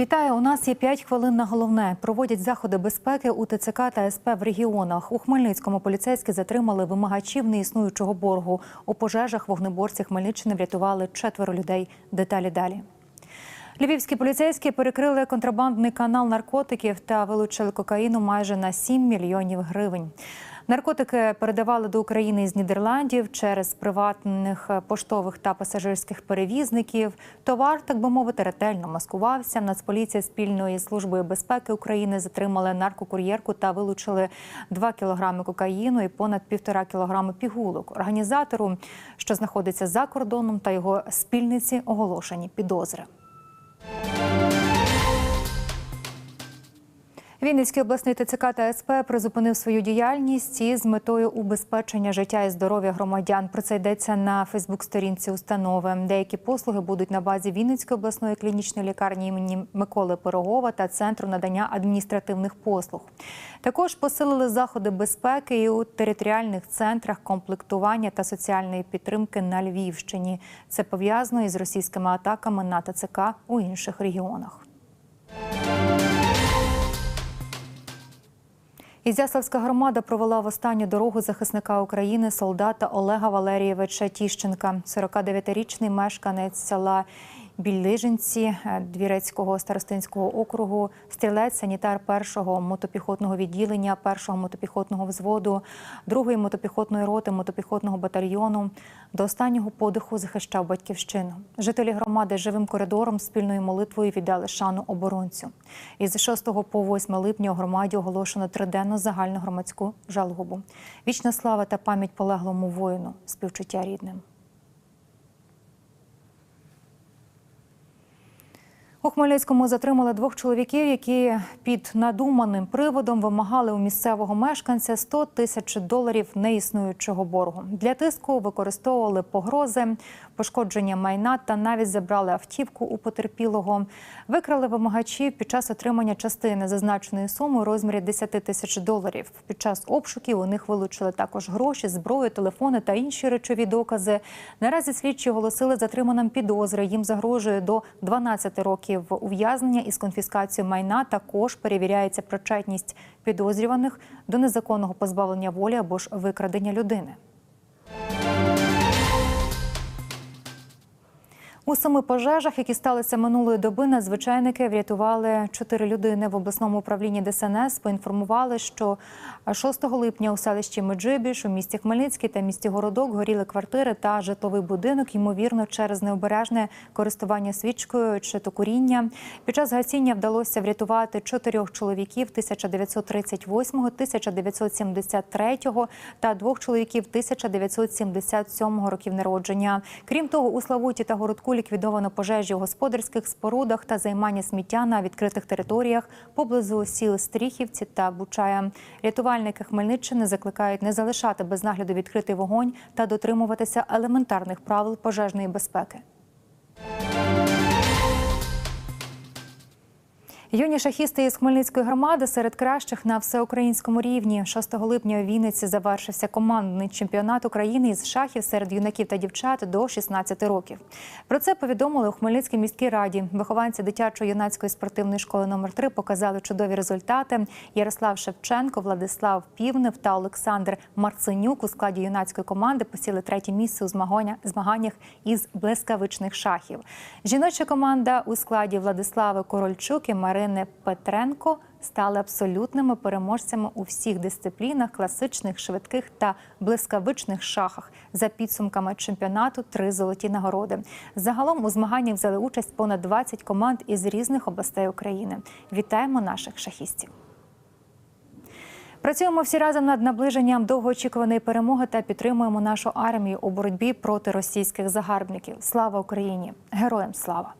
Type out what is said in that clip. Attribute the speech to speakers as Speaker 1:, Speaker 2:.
Speaker 1: Вітаю. У нас є 5 хвилин на головне. Проводять заходи безпеки у ТЦК та СП в регіонах. У Хмельницькому поліцейські затримали вимагачів неіснуючого боргу. У пожежах вогнеборці Хмельниччини врятували четверо людей. Деталі далі. Львівські поліцейські перекрили контрабандний канал наркотиків та вилучили кокаїну майже на 7 мільйонів гривень. Наркотики передавали до України з Нідерландів через приватних поштових та пасажирських перевізників. Товар, так би мовити, ретельно маскувався. Нацполіція спільної службою безпеки України затримали наркокур'єрку та вилучили 2 кілограми кокаїну і понад півтора кілограми пігулок. Організатору, що знаходиться за кордоном, та його спільниці оголошені підозри. Вінницький обласний ТЦК та СП призупинив свою діяльність із метою убезпечення життя і здоров'я громадян. Про це йдеться на Фейсбук-сторінці установи. Деякі послуги будуть на базі Вінницької обласної клінічної лікарні імені Миколи Пирогова та центру надання адміністративних послуг. Також посилили заходи безпеки і у територіальних центрах комплектування та соціальної підтримки на Львівщині. Це пов'язано із російськими атаками на ТЦК у інших регіонах. Ізяславська громада провела в останню дорогу захисника України солдата Олега Валерійовича Тіщенка, 49-річний мешканець села Біллижинці Двірецького старостинського округу, стрілець санітар першого мотопіхотного відділення, першого мотопіхотного взводу, другої мотопіхотної роти мотопіхотного батальйону. До останнього подиху захищав батьківщину. Жителі громади живим коридором спільною молитвою віддали шану оборонцю. Із 6 по 8 липня у громаді оголошено триденну загальну громадську жалобу. Вічна слава та пам'ять полеглому воїну, співчуття рідним. У Хмельницькому затримали двох чоловіків, які під надуманим приводом вимагали у місцевого мешканця 100 тисяч доларів неіснуючого боргу. Для тиску використовували погрози, пошкодження майна та навіть забрали автівку у потерпілого. Викрали вимагачів під час отримання частини зазначеної суми у розмірі 10 тисяч доларів. Під час обшуків у них вилучили також гроші, зброю, телефони та інші речові докази. Наразі слідчі оголосили затриманим підозри. Їм загрожує до 12 років ув'язнення із конфіскацією майна. Також перевіряється причетність підозрюваних до незаконного позбавлення волі або ж викрадення людини. У семи пожежах, які сталися минулої доби, надзвичайники врятували чотири людини в обласному управлінні ДСНС. Поінформували, що 6 липня у селищі Меджибіж, у місті Хмельницький та місті Городок горіли квартири та житловий будинок, ймовірно, через необережне користування свічкою чи то куріння. Під час гасіння вдалося врятувати чотирьох чоловіків 1938, 1973 та двох чоловіків 1977 років народження. Крім того, у Славуті та Городку ліквідовано пожежі у господарських спорудах та займання сміття на відкритих територіях поблизу сіл Стріхівці та Бучая. Рятувальники Хмельниччини закликають не залишати без нагляду відкритий вогонь та дотримуватися елементарних правил пожежної безпеки. Юні шахісти із Хмельницької громади серед кращих на всеукраїнському рівні. 6 липня у Вінниці завершився командний чемпіонат України із шахів серед юнаків та дівчат до 16 років. Про це повідомили у Хмельницькій міській раді. Вихованці дитячо-юнацької спортивної школи номер 3 показали чудові результати. Ярослав Шевченко, Владислав Півнев та Олександр Марценюк у складі юнацької команди посіли третє місце у змаганнях із блискавичних шахів. Жіноча команда у складі Владислави Корольчук і Марини Петренко стали абсолютними переможцями у всіх дисциплінах класичних, швидких та блискавичних шахах. За підсумками чемпіонату три золоті нагороди. Загалом у змаганнях взяли участь понад 20 команд із різних областей України. Вітаємо наших шахістів. Працюємо всі разом над наближенням довгоочікуваної перемоги та підтримуємо нашу армію у боротьбі проти російських загарбників. Слава Україні! Героям слава!